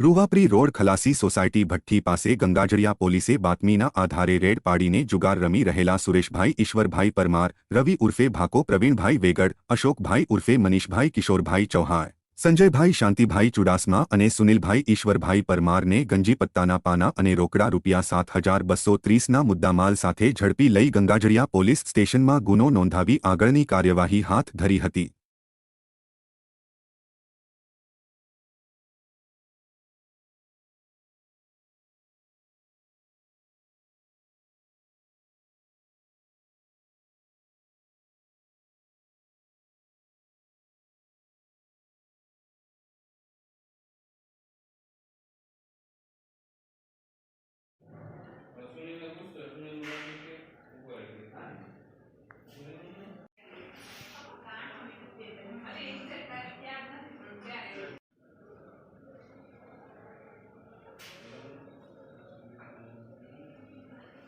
રૂવાપરી road ખલાસી society ભઠ્ઠી પાસે ગંગાજળિયા પોલીસે બાતમીના આધારે રેડ પાડીને જુગાર રમી રહેલા સુરેશભાઈ, ઈશ્વરભાઈ પરમાર, રવિ ઉર્ફે ભાકો, પ્રવીણભાઈ વેગડ, અશોકભાઈ ઉર્ફે મનીષભાઈ, કિશોરભાઈ ચૌહાણ, સંજયભાઈ, શાંતિભાઈ ચુડાસમા અને સુનિલભાઈ, ઈશ્વરભાઈ પરમારને ગંજીપત્તાના પાના અને રોકડા રૂપિયા સાત હજાર બસો ત્રીસના મુદ્દામાલ સાથે ઝડપી લઈ ગંગાજળિયા પોલીસ સ્ટેશનમાં ગુનો નોંધાવી આગળની કાર્યવાહી હાથ ધરી હતી.